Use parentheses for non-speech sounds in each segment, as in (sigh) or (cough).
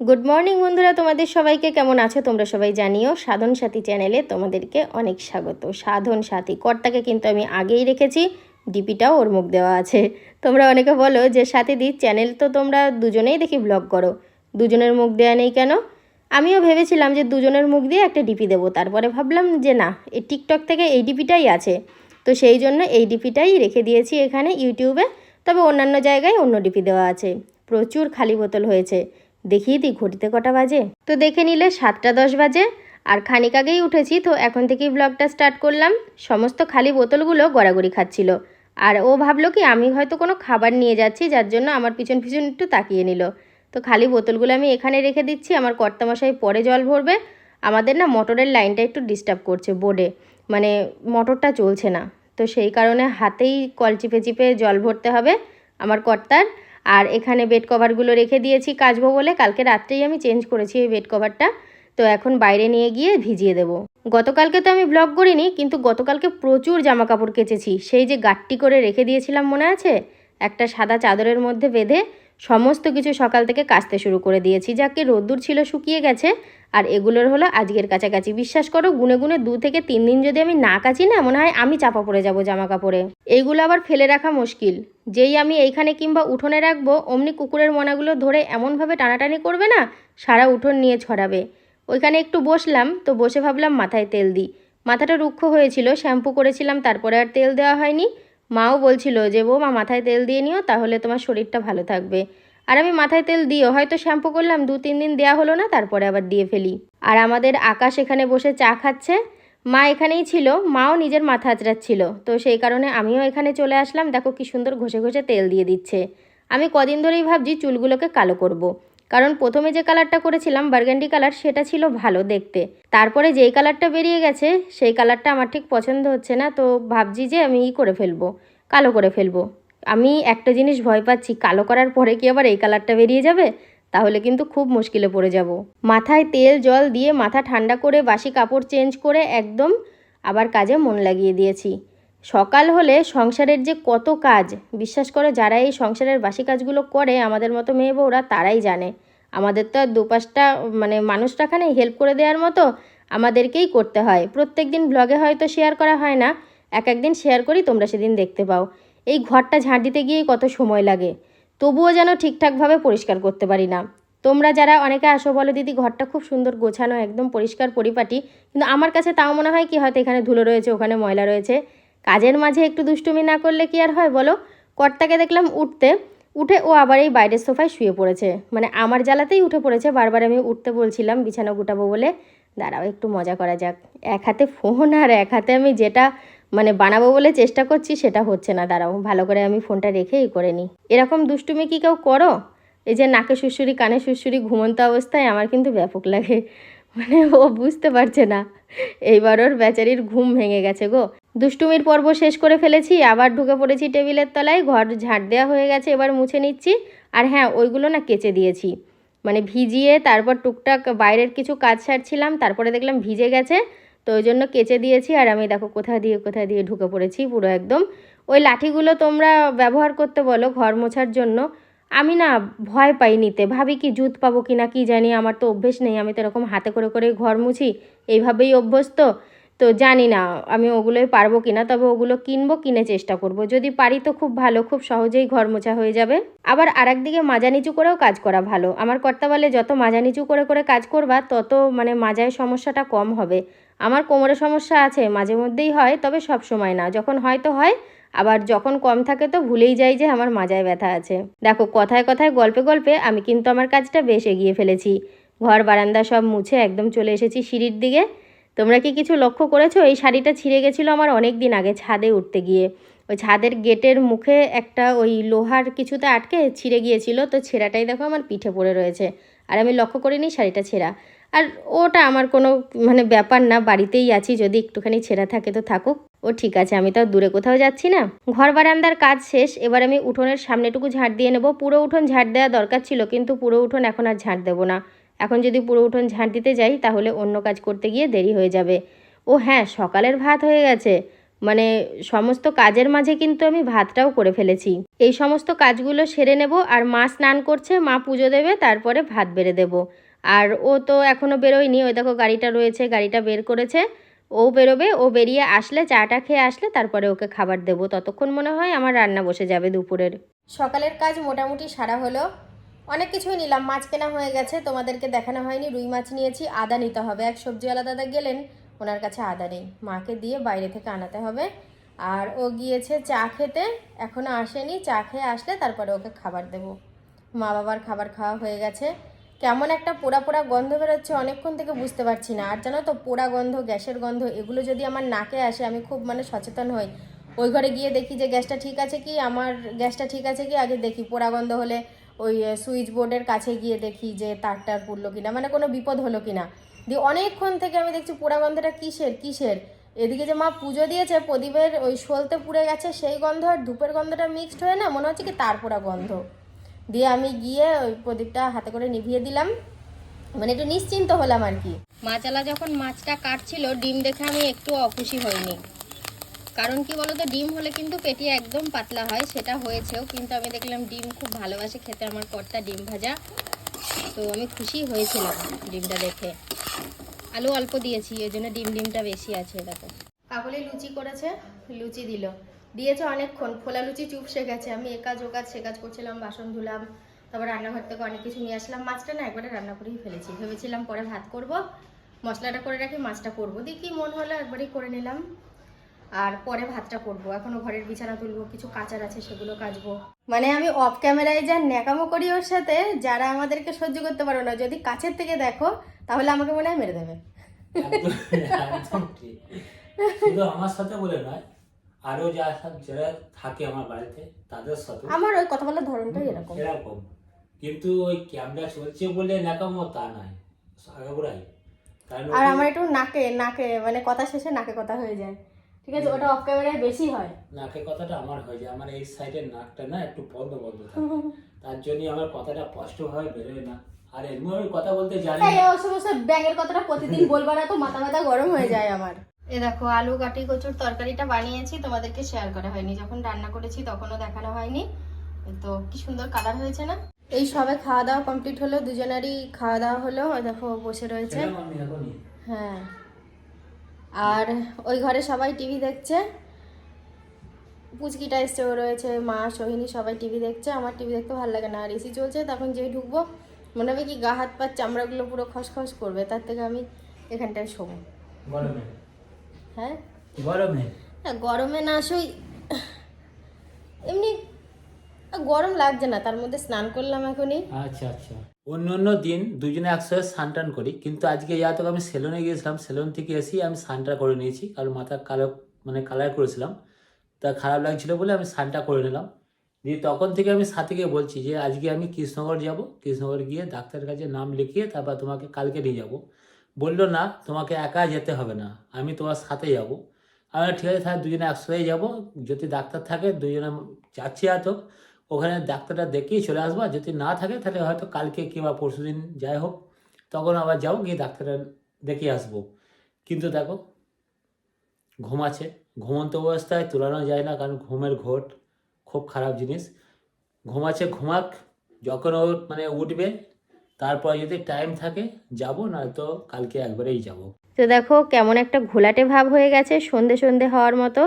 Good morning বন্ধুরা। তোমাদের সবাইকে কেমন আছো? তোমরা সবাই জানিও, সাধন সাথী চ্যানেলে তোমাদেরকে অনেক স্বাগত। সাধন সাথী কর্তাকে কিন্তু আমি আগেই রেখেছি, ডিপিটাও ওর মুখ দেওয়া আছে। তোমরা অনেকে বলো যে সাথীদি চ্যানেল তো তোমরা দুজনেই দেখি ব্লগ করো। দুজনের মুখ দেওয়া নেই কেন? আমিও ভেবেছিলাম যে, দুজনের মুখ দিয়ে একটা ডিপি দেবো। তারপরে ভাবলাম যে, না, এই টিকটক থেকে এই ডিপিটাই আছে। তো সেই জন্য এই ডিপিটাই রেখে দিয়েছি এখানে ইউটিউবে। তবে অন্যান্য জায়গায় অন্য ডিপি দেওয়া আছে। প্রচুর খালি বোতল হয়েছে। দেখিয়ে দিই, ঘড়িতে কটা বাজে? তো দেখে নিলে সাতটা দশ বাজে। আর খানিক আগেই উঠেছি, তো এখন থেকেই ব্লগটা স্টার্ট করলাম। সমস্ত খালি বোতলগুলো গড়াগড়ি খাচ্ছিল। আর ও ভাবলো কি, আমি হয়তো কোনো খাবার নিয়ে যাচ্ছি, যার জন্য আমার পিছন পিছন একটু তাকিয়ে নিল। তো খালি বোতলগুলো আমি এখানে রেখে দিচ্ছি, আমার কর্তামশাই পরে জল ভরবে। আমাদের না মোটরের লাইনটা একটু ডিস্টার্ব করছে বোর্ডে মানে মোটরটা চলছে না। তো সেই কারণে হাতেই কল চিপে চিপে জল ভরতে হবে। আমার কর্তার আর এখানে বেড কভারগুলো রেখে দিয়েছি কাচবো বলে। কালকে রাত্রেই আমি চেঞ্জ করেছি এই বেড কভারটা তো এখন বাইরে নিয়ে গিয়ে ভিজিয়ে দেবো। গতকালকে তো আমি ব্লগ করিনি, কিন্তু গতকালকে প্রচুর জামা কাপড় কেচেছি। সেই যে গাট্টি করে রেখে দিয়েছিলাম মনে আছে? একটা সাদা চাদরের মধ্যে বেঁধে সমস্ত কিছু সকাল থেকে কাচতে শুরু করে দিয়েছি। যাকে রোদ্দুর ছিল শুকিয়ে গেছে, আর এগুলোর হলো আজকের কাছাকাছি। বিশ্বাস করো, গুনে গুনে দু থেকে তিন দিন যদি আমি না কাচি না, মনে হয় আমি চাপা পড়ে যাব জামা কাপড়ে এইগুলো আবার ফেলে রাখা মুশকিল। যেই আমি এইখানে কিংবা উঠোনে রাখব, অমনি কুকুরের মনাগুলো ধরে এমনভাবে টানাটানি করবে না, সারা উঠোন নিয়ে ছড়াবে। ওইখানে একটু বসলাম, তো বসে ভাবলাম মাথায় তেল দিই। মাথাটা রুক্ষ হয়েছিল, শ্যাম্পু করেছিলাম, তারপরে আর তেল দেওয়া হয়নি। মাও বলছিল যে, বৌমা, মাথায় তেল দিয়ে নিও, তাহলে তোমার শরীরটা ভালো থাকবে। আর আমি মাথায় তেল দিও, হয়তো শ্যাম্পু করলাম, দু তিন দিন দেওয়া হলো না, তারপরে আবার দিয়ে ফেলি। আর আমাদের আকাশ এখানে বসে চা খাচ্ছে। মা এখানেই ছিল, মাও নিজের মাথা আঁচড়াচ্ছিল। তো সেই কারণে আমিও এখানে চলে আসলাম। দেখো কি সুন্দর ঘষে ঘষে তেল দিয়ে দিচ্ছে। আমি কদিন ধরেই ভাবছি চুলগুলোকে কালো করব। কারণ প্রথমে যে কালারটা করেছিলাম বার্গান্ডি কালার সেটা ছিল ভালো দেখতে। তারপরে যেই কালারটা বেরিয়ে গেছে, সেই কালারটা আমার ঠিক পছন্দ হচ্ছে না, তো ভাবছি যে আমি ই করে ফেলব, কালো করে ফেলব। আমি একটা জিনিস ভয় পাচ্ছি, কালো করার পরে কি আবার এই কালারটা বেরিয়ে যাবে? তাহলে কিন্তু খুব মুশকিলে পড়ে যাব। মাথায় তেল, জল দিয়ে মাথা ঠান্ডা করে, বাসি কাপড় চেঞ্জ করে একদম আবার কাজে মন লাগিয়ে দিয়েছি। সকাল হলে সংসারের যে কত কাজ, বিশ্বাস করো যারা এই সংসারের বাসি কাজগুলো করে, আমাদের মতো মেয়ে বউরা তারাই জানে। আমাদের তো আর দুপাশটা মানে মানুষ রাখা নেই হেল্প করে দেওয়ার মতো আমাদেরকেই করতে হয়। প্রত্যেক দিন ব্লগে হয়তো শেয়ার করা হয় না, এক একদিন শেয়ার করি, তোমরা সেদিন দেখতে পাও। এই ঘরটা ঝাঁট দিতে গিয়েই কত সময় লাগে। তবুও যেন ঠিকঠাকভাবে পরিষ্কার করতে পারি না। তোমরা যারা অনেকে আসো বলো, দিদি, ঘরটা খুব সুন্দর গোছানো, একদম পরিষ্কার পরিপাটি। কিন্তু আমার কাছে তাও মনে হয় কি, হয়তো এখানে ধুলো রয়েছে, ওখানে ময়লা রয়েছে। কাজের মাঝে একটু দুষ্টুমি না করলে কি আর হয় বলো? কর্তাকে দেখলাম উঠতে উঠে ও আবার এই বাইরের সোফায় শুয়ে পড়েছে। মানে আমার জ্বালাতেই উঠে পড়েছে। বারবার আমি উঠতে বলছিলাম, বিছানা গুটাবো বলে। দাঁড়াও, একটু মজা করা যাক। এক হাতে ফোন আর এক হাতে আমি যেটা মানে বানাবো বলে চেষ্টা করছি, সেটা হচ্ছে না। দাঁড়াও, ভালো করে আমি ফোনটা রেখেই করে নিই এরকম দুষ্টুমি কি কেউ করো? এই যে নাকে শুশুরি কানে শুশুরি ঘুমন্ত অবস্থায় আমার কিন্তু ব্যাপক লাগে। মানে ও বুঝতে পারছে না। এইবার ওর বেচারির ঘুম ভেঙে গেছে গো। দুষ্টুমির পর্ব শেষ করে ফেলেছি, আবার ঢুকে পড়েছি টেবিলের তলায়, ঘর ঝাঁট দেওয়া হয়ে গেছে, এবার মুছে নিচ্ছি। আর হ্যাঁ ওইগুলো না কেচে দিয়েছি। মানে ভিজিয়ে তারপর টুকটাক বাইরের কিছু কাজ সারছিলাম, তারপরে দেখলাম ভিজে গেছে, তো ওই জন্য কেচে দিয়েছি। আর আমি দেখো কোথা দিয়ে কোথা দিয়ে ঢুকে পড়েছি পুরো একদম। ওই লাঠিগুলো তোমরা ব্যবহার করতে বলো ঘর মোছার জন্য। আমি না ভয় পাই নিতে। ভাবি কি জুত পাবো কি না কি জানি, আমার তো অভ্যেস নেই। আমি তো এরকম হাতে করে করে ঘর মুছি। এইভাবেই অভ্যস্ত। তো জানি না, আমি ওগুলোই পারব কিনা, তবে ওগুলো কিনবো, কিনে চেষ্টা করব। যদি পারি তো খুব ভালো, খুব সহজেই ঘর মোছা হয়ে যাবে। আবার আর একদিকে মাজা নিচু করেও কাজ করা ভালো। আমার কর্তা বলে, যত মাজা নিচু করে করে কাজ করবা, তত মানে মাজায় সমস্যাটা কম হবে। আমার কোমরে সমস্যা আছে, মাঝে মধ্যেই হয়, তবে সব সময় না। যখন হয় তো হয়, আবার যখন কম থাকে তো ভুলেই যাই যে আমার মাজায় ব্যথা আছে। দেখো, কথায় কথায়, গল্পে গল্পে আমি কিন্তু আমার কাজটা বেশ এগিয়ে ফেলেছি। ঘর বারান্দা সব মুছে একদম চলে এসেছি সিঁড়ির দিকে। তোমরা কি কিছু লক্ষ্য করেছ? এই শাড়িটা ছিঁড়ে গেছিল আমার অনেক দিন আগে ছাদে উঠতে গিয়ে। ওই ছাদের গেটের মুখে একটা ওই লোহার কিছুতে আটকে ছিঁড়ে গিয়েছিল। তো ছেঁড়াটাই দেখো আমার পিঠে পড়ে রয়েছে। আর আমি লক্ষ্য করিনি শাড়িটা ছেঁড়া। আর ওটা আমার কোনো মানে ব্যাপার না, বাড়িতেই আছি। যদি একটুখানি ছেঁড়া থাকে তো থাকুক। ও ঠিক আছে, আমি তো দূরে কোথাও যাচ্ছি না। ঘর বারান্দার কাজ শেষ। এবার আমি উঠোনের সামনেটুকু ঝাঁট দিয়ে নেব। পুরো উঠোন ঝাঁট দেওয়া দরকার ছিল, কিন্তু পুরো উঠোন এখন আর ঝাঁট দেবো না। এখন যদি পুরো উঠোন ঝাঁট দিতে যাই, তাহলে অন্য কাজ করতে গিয়ে দেরি হয়ে যাবে। ও হ্যাঁ সকালের ভাত হয়ে গেছে। মানে সমস্ত কাজের মাঝে কিন্তু আমি ভাতটাও করে ফেলেছি। এই সমস্ত কাজগুলো সেরে নেব আর মা স্নান করছে, মা পুজো দেবে, তারপরে ভাত বেড়ে দেব। আর ও তো এখনও বেরোয়নি। ওই দেখো গাড়িটা রয়েছে, গাড়িটা বের করেছে। ও বেরোবে, ও বেরিয়ে আসলে চাটা খেয়ে আসলে তারপরে ওকে খাবার দেবো। ততক্ষণ মনে হয় আমার রান্না বসে যাবে দুপুরের। সকালের কাজ মোটামুটি সারা হলো। অনেক কিছুই নিলাম। মাছ কেনা হয়ে গেছে, তোমাদেরকে দেখানো হয়নি। রুই মাছ নিয়েছি, আদা নিতে হবে। এক সবজিওয়ালা দাদা গেলেন, ওনার কাছে আদা নেই। মাকে দিয়ে বাইরে থেকে আনাতে হবে। আর ও গিয়েছে চা খেতে এখনও আসেনি। চা খেয়ে আসলে তারপরে ওকে খাবার দেবো। মা বাবার খাবার খাওয়া হয়ে গেছে। কেমন একটা পোড়া পোড়া গন্ধ বেরোচ্ছে, অনেকক্ষণ থেকে বুঝতে পারছি না। আর জানো তো, পোড়া গন্ধ, গ্যাসের গন্ধ, এগুলো যদি আমার নাকে আসে, আমি খুব মানে সচেতন হই। ওই ঘরে গিয়ে দেখি যে গ্যাসটা ঠিক আছে কি, আমার গ্যাসটা ঠিক আছে কি, আগে দেখি পোড়া গন্ধ হলে। ওই সুইচ বোর্ডের কাছে গিয়ে দেখি যে তারটার পুড়লো কিনা। মানে কোনো বিপদ হলো কিনা। দিয়ে অনেকক্ষণ থেকে আমি দেখছি পোড়া গন্ধটা কিসের কিসের? এদিকে যে মা পুজো দিয়েছে, প্রদীপের ওই সলতে পুড়ে গেছে, সেই গন্ধ আর ধূপের গন্ধটা মিক্সড হয়ে না মনে হচ্ছে কি তার পোড়া গন্ধ। দিয়ে আমি গিয়ে ওই প্রদীপটা হাতে করে নিভিয়ে দিলাম। মানে একটু নিশ্চিন্ত হলাম আর কি। মাচালা যখন মাছটা কাটছিল, ডিম দেখে আমি একটু অখুশি হইনি। কারণ কি বলতো, ডিম হলে কিন্তু পেটি একদম পাতলা হয়, সেটা হয়েছেও, কিন্তু আমি দেখলাম ডিম খুব ভালোবাসে খেতে আমার কর্তা ডিম ভাজা। তো আমি খুশি হয়েছিলাম ডিমটা দেখে। আলু অল্প দিয়েছি ওই জন্য ডিম ডিমটা বেশি আছে, দেখো। কাকলি লুচি করেছে, লুচি দিল। দিয়েছে অনেকক্ষণ, খোলা লুচি চুপ শেখেছে আমি এ কাজ, ও কাজ, সে কাজ করছিলাম, বাসন ধুলাম, তারপর রান্নাঘর থেকে অনেক কিছু নিয়ে আসলাম। মাছটা না একবারে রান্না করেই ফেলেছি। ভেবেছিলাম পরে ভাত করব, মশলাটা করে রাখি, মাছটা করব। দেখি মন হলো একবারেই করে নিলাম। আর পরে ভাতটা করব। এখনও ঘরের বিছানা তুলবো কিছু কাচার আছে সেগুলো কাচবো। মানে আমি অফ ক্যামেরায় যা ন্যাকামো করি ওর সাথে যারা আমাদেরকে সহ্য করতে পারো না যদি কাছের থেকে দেখো তাহলে আমাকে মনে হয় মেরে দেবে। শুধু আমার সাথে বলে নয় আরও যারা সব- যারা থাকে আমার বাড়িতে তাদের সাথে আমার ওই কথা বলার ধরনটাই এরকম। এরকম। কিন্তু ওই ক্যামেরা চলছে বলে নাকামো তা নাই আগাগোড়াই। আর আমার একটু নাকে নাকে মানে কথা শেষে নাকে কথা হয়ে যায়। ঠিক আছে ওটা অফ ক্যামেরায় বেশি হয়। নাকের কথাটা আমার হয়ে যায় আমার এই সাইডের নাকটা না একটু বন্ধ বন্ধ থাকে। তার জন্য আমার কথাটা স্পষ্টভাবে বেরোয় না। আর এমনি আমি কথা বলতে জানি না। ও সমস্ত ব্যাঙের কথাটা প্রতিদিন বলবা না তো মাথা ব্যথা গরম হয়ে যায় আমার। এ দেখো আলু কাটি কচুর তরকারিটা বানিয়েছি তোমাদেরকে শেয়ার করা হয়নি। যখন রান্না করেছি তখনও দেখানো হয়নি। তো কি সুন্দর কালার হয়েছে না? এই সবে খাওয়া দাওয়া কমপ্লিট হলো দুজনেরই খাওয়া দাওয়া হলো। দেখো বসে রয়েছে। হ্যাঁ। আর ওই ঘরে সবাই টিভি দেখছে। পুচকিটা এসছে ও রয়েছে মা সোহিনী সবাই টিভি দেখছে। আমার টিভি দেখতে ভালো লাগে না। আর এসি চলছে তখন যেই ঢুকবো মনে হবে কি গা হাত পা চামড়াগুলো পুরো খসখস করবে তার থেকে আমি এখানটায় শোবো। গরমে? হ্যাঁ? গরমে? না গরমে না সই এমনি গরম লাগছে না, তার মধ্যে স্নান করলাম এখনই। আচ্ছা আচ্ছা। অন্য অন্য দিন দুজনে একসাথে স্নান টান করি, কিন্তু আজকে যা আমি সেলুনে গিয়েছিলাম, সেলুন থেকে এসে আমি স্নানটা করে নিয়েছি, কারণ মাথা কালো মানে কালার করেছিলাম। তা খারাপ লাগছিল বলে আমি স্নানটা করে নিলাম। দিয়ে তখন থেকে আমি সাথীকে বলছি যে, আজকে আমি কৃষ্ণনগর যাব। কৃষ্ণনগর গিয়ে ডাক্তারের কাছে নাম লিখিয়ে তারপর তোমাকে কালকে নিয়ে যাব। বলল, না, তোমাকে একা যেতে হবে না, আমি তোমার সাথে যাব। আমি ঠিক আছে, তাহলে দুজনে একসাথেই যাব। যদি ডাক্তার থাকে, দুজনে যাচ্ছি হয়তো ওখানে ডাক্তারটা দেখিয়ে চলে আসব। যদি না থাকে, তাহলে হয়তো কালকে কিংবা পরশু দিন যাই হোক, তখন আবার যাও, গিয়ে ডাক্তারটা দেখিয়ে আসব। কিন্তু দেখো ঘুমাচ্ছে ঘুমন্ত অবস্থায় তোলানো যায় না, কারণ ঘুমের ঘোট খুব খারাপ জিনিস। ঘুমাচ্ছে ঘুমাক, যখন ও মানে উঠবে, তারপর যদি টাইম থাকে, যাব, নয়তো কালকে একবারেই যাব। তো দেখো, কেমন একটা ঘোলাটে ভাব হয়ে গেছে সন্ধে সন্ধে হওয়ার মতো।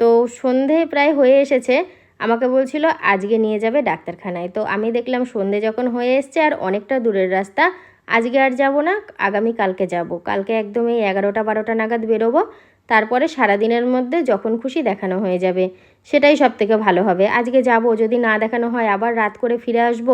তো সন্ধে প্রায় হয়ে এসেছে। আমাকে বলছিল, আজকে নিয়ে যাবে ডাক্তারখানায়। তো আমি দেখলাম সন্ধে যখন হয়ে এসছে আর অনেকটা দূরের রাস্তা, আজকে আর যাব না, আগামী কালকে যাব। কালকে একদম এই এগারোটা বারোটা নাগাদ বেরোবো। তারপরে সারাদিনের মধ্যে যখন খুশি দেখানো হয়ে যাবে। সেটাই সব থেকে ভালো হবে। আজকে যাব, যদি না দেখানো হয় আবার রাত করে ফিরে আসব,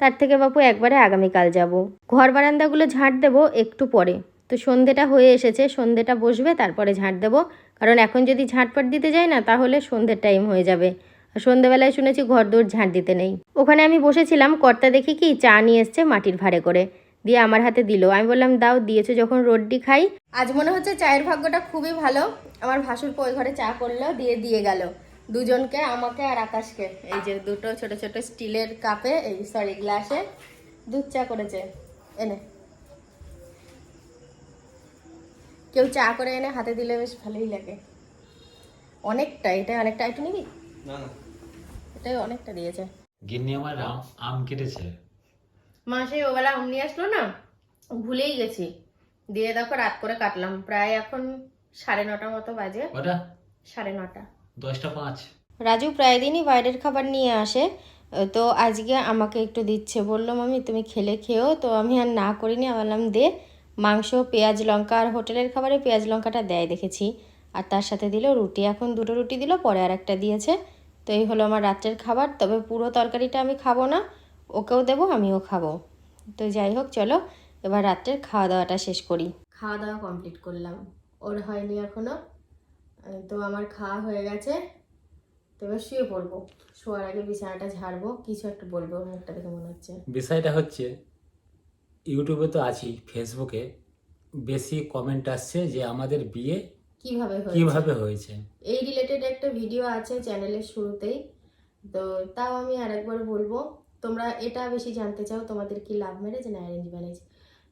তার থেকে বাপু একবারে আগামীকাল যাব। ঘর বারান্দাগুলো ঝাঁট দেবো একটু পরে। তো সন্ধেটা হয়ে এসেছে, সন্ধেটা বসবে, তারপরে ঝাঁট দেবো। কারণ এখন যদি ঝাঁটপাট দিতে যাই না, তাহলে সন্ধ্যের টাইম হয়ে যাবে। আর সন্ধেবেলায় শুনেছি ঘর দৌড় ঝাঁট দিতে নেই। ওখানে আমি বসেছিলাম, কর্তা দেখি কি চা নিয়ে এসছে মাটির ভাড়ে করে। দিয়ে আমার হাতে দিল। আমি বললাম, দাও, দিয়েছ যখন রোডটি খাই। আজ মনে হচ্ছে চায়ের ভাগ্যটা খুবই ভালো। আমার ভাসুর ওই ঘরে চা করল, দিয়ে দিয়ে গেল। দুজনকে, আমাকে আর আকাশকে। এই যে দুটো ছোট ছোট স্টিলের কাপে, এই সরি গ্লাসে দুধ চা করেছে। এনে। কেউ চা করে এনে হাতে দিলে বেশ ভালোই লাগে। অনেকটা, এটা অনেকটা, একটু নিবি? না না। এটাই অনেকটা দিয়েছে। গিন্নি আমার আম আম কেটেছে। মা সেই ওবেলা আম নিয়ে আসলো না? ভুলেই গেছি। দিয়ে দেখো রাত করে কাটলাম। প্রায় এখন সাড়ে নটা মতো বাজে। ওটা সাড়ে নটা। দশটা পাঁচ। রাজু প্রায় দিনই বাইরের খাবার নিয়ে আসে। তো আজকে আমাকে একটু দিচ্ছে। বলল মামি তুমি খেলে খেও তো আমি আর না করিনি। আমি বললাম দে। মাংস পেঁয়াজ লঙ্কা আর হোটেলের খাবারে পেঁয়াজ লঙ্কাটা দেয় দেখেছি। আর তার সাথে দিল রুটি। এখন দুটো রুটি দিল পরে আর একটা দিয়েছে। তো এই হলো আমার রাত্রের খাবার। তবে পুরো তরকারিটা আমি খাব না। ওকেও দেবো আমিও খাব। তো যাই হোক চলো এবার রাত্রের খাওয়া দাওয়াটা শেষ করি। খাওয়া দাওয়া কমপ্লিট করলাম। ওর হয়নি এখনও। আহ, তো আমার খাওয়া হয়ে গেছে। তো এবার শুয়ে পড়ব। শোয়ার আগে বিছানাটা ঝাড়বো। কিছু একটা বলব ওর মুখটা দেখে মনে হচ্ছে। বিষয়টা হচ্ছে ইউটিউবে তো আছি ফেসবুকে বেশি কমেন্ট আসছে যে আমাদের বিয়ে কীভাবে হয়েছে? কীভাবে হয়েছে? এই রিলেটেড একটা ভিডিও আছে চ্যানেলের শুরুতেই। তো তাও আমি আরেকবার বলব তোমরা এটা বেশি জানতে চাও তোমাদের কি লাভ ম্যারেজ না অ্যারেঞ্জ ম্যারেজ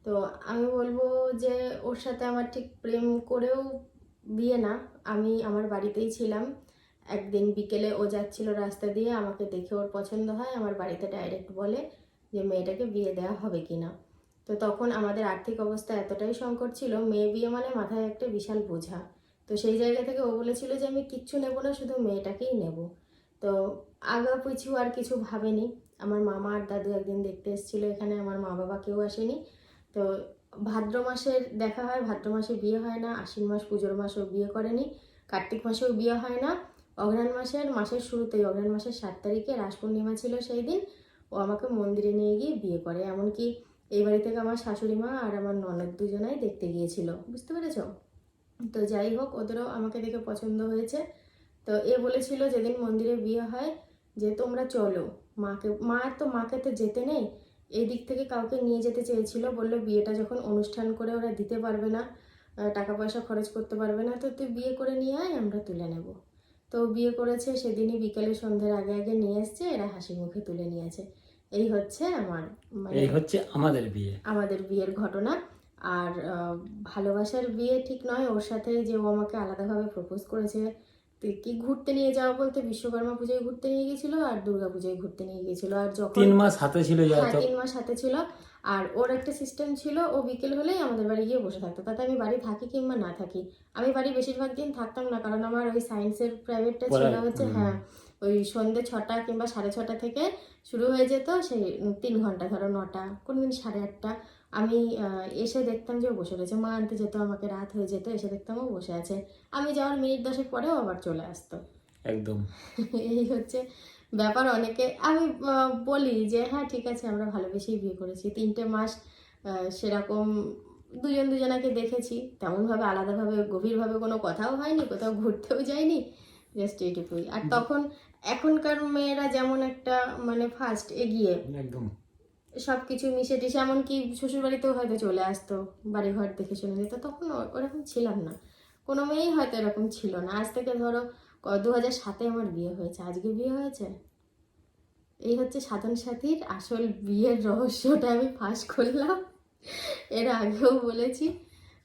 তো আমি বলব যে ওর সাথে আমার ঠিক প্রেম করেও বিয়ে না। আমি আমার বাড়িতেই ছিলাম। একদিন বিকেলে ও যাচ্ছিল রাস্তা দিয়ে আমাকে দেখে ওর পছন্দ হয় আমার বাড়িতে ডাইরেক্ট বলে যে মেয়েটাকে বিয়ে দেওয়া হবে কি না? তো তখন আমাদের আর্থিক অবস্থা এতটাই সংকট ছিল মেয়ে বিয়ে মানে মাথায় একটা বিশাল বোঝা। তো সেই জায়গা থেকে ও বলেছিল যে আমি কিচ্ছু নেব না, শুধু মেয়েটাকেই নেব। তো আগা পিছু আর কিছু ভাবেনি। আমার মামা আর দাদু একদিন দেখতে এসেছিল এখানে, আমার মা বাবা কেউ আসেনি। তো ভাদ্র মাসের দেখা হয়, ভাদ্র মাসে বিয়ে হয় না, আশ্বিন মাস, পুজোর মাসেও বিয়ে করেনি, কার্তিক মাসেও বিয়ে হয় না। অঘ্রাণ মাসের মাসের শুরুতেই অঘ্রাণ মাসের সাত তারিখে রাস পূর্ণিমা ছিল সেই দিন। ও আমাকে মন্দিরে নিয়ে গিয়ে বিয়ে করে, এমনকি এই বাড়ি থেকে আমার শাশুড়ি মা আর আমার ননদ দুজনাই দেখতে গিয়েছিল। বুঝতে পেরেছ? তো যাই হোক ওদেরও আমাকে দেখে পছন্দ হয়েছে। তো এ বলেছিল যেদিন মন্দিরে বিয়ে হয় যে তোমরা চলো। মাকে মা তো মাকে তো যেতে নেই। এই দিক থেকে কাউকে নিয়ে যেতে চেয়েছিল। বলল বিয়েটা যখন অনুষ্ঠান করে ওরা দিতে পারবে না টাকা পয়সা খরচ করতে পারবে না তো তুই বিয়ে করে নিয়ে আয় আমরা তুলে নেব। তো বিয়ে করেছে সেদিনই বিকেলে সন্ধ্যের আগে আগে নিয়ে এসছে এরা হাসি মুখে তুলে নিয়েছে। এই হচ্ছে আমার মানে এই হচ্ছে আমাদের বিয়ে। আমাদের বিয়ের ঘটনা। আর ভালোবাসার বিয়ে ঠিক নয় ওর সাথে যে ও আমাকে আলাদাভাবে প্রপোজ করেছে তুই কি ঘুরতে নিয়ে যাওয়া বলতে বিশ্বকর্মা পুজোয় ঘুরতে নিয়ে গেছিল আর দুর্গা পুজোয় ঘুরতে নিয়ে গেছিল আর যখন তিন মাস হাতে ছিল হ্যাঁ তিন মাস হাতে ছিল আর ওর একটা সিস্টেম ছিল ও বিকেল হলেই আমাদের বাড়ি গিয়ে বসে থাকতো। তাতে আমি বাড়ি থাকি কিংবা না থাকি আমি বাড়ি বেশিরভাগ দিন থাকতাম না কারণ আমার ওই সায়েন্সের প্রাইভেটটা ছিল হচ্ছে হ্যাঁ ওই সন্ধ্যে ছটা কিংবা সাড়ে ছটা থেকে শুরু হয়ে যেত সেই তিন ঘণ্টা ধরো নটা কোনোদিন সাড়ে আটটা আমি এসে দেখতাম যে ও বসে রয়েছে। মা আনতে যেত আমাকে রাত হয়ে যেত এসে দেখতাম ও বসে আছে। আমি যাওয়ার মিনিট দশেক পরেও আবার চলে আসতো। একদম। (laughs) এই হচ্ছে ব্যাপার অনেকে। আমি বলি যে হ্যাঁ ঠিক আছে আমরা ভালোবেসেই বিয়ে করেছি। তিনটে মাস সেরকম দুজন দুজনাকে দেখেছি। তেমনভাবে আলাদাভাবে গভীরভাবে কোনো কথাও হয়নি কোথাও ঘুরতেও যায়নি জাস্ট এইটুকুই। আর তখন এখনকার মেয়েরা যেমন একটা মানে ফার্স্ট এগিয়ে একদম। সব কিছু মিশে টিশে এমনকি শ্বশুরবাড়িতেও হয়তো চলে আসতো বাড়িঘর দেখে শুনে যেত তখন ওরকম ছিলাম না। কোনো মেয়েই হয়তো এরকম ছিল না। আজ থেকে ধরো দু হাজার সাতে আমার বিয়ে হয়েছে। আজকে বিয়ে হয়েছে? এই হচ্ছে সাধন সাথীর আসল বিয়ের রহস্যটা আমি ফাঁস করলাম। এর আগেও বলেছি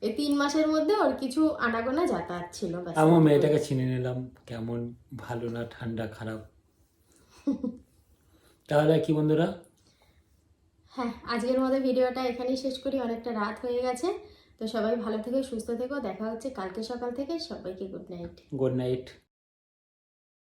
এই তিন মাসের মধ্যে ওর কিছু আনাগোনা যাতায়াত ছিল। আমার মেয়েটাকে চিনে নিলাম কেমন ভালো না ঠান্ডা খারাপ। (laughs) তাহলে কি বন্ধুরা? হ্যাঁ আজকের মতো ভিডিওটা এখানেই শেষ করি। অনেকটা রাত হয়ে গেছে। তো সবাই ভালো থেকো, সুস্থ থেকো। দেখা হচ্ছে কালকে সকাল থেকে। সবাইকে গুড নাইট গুড নাইট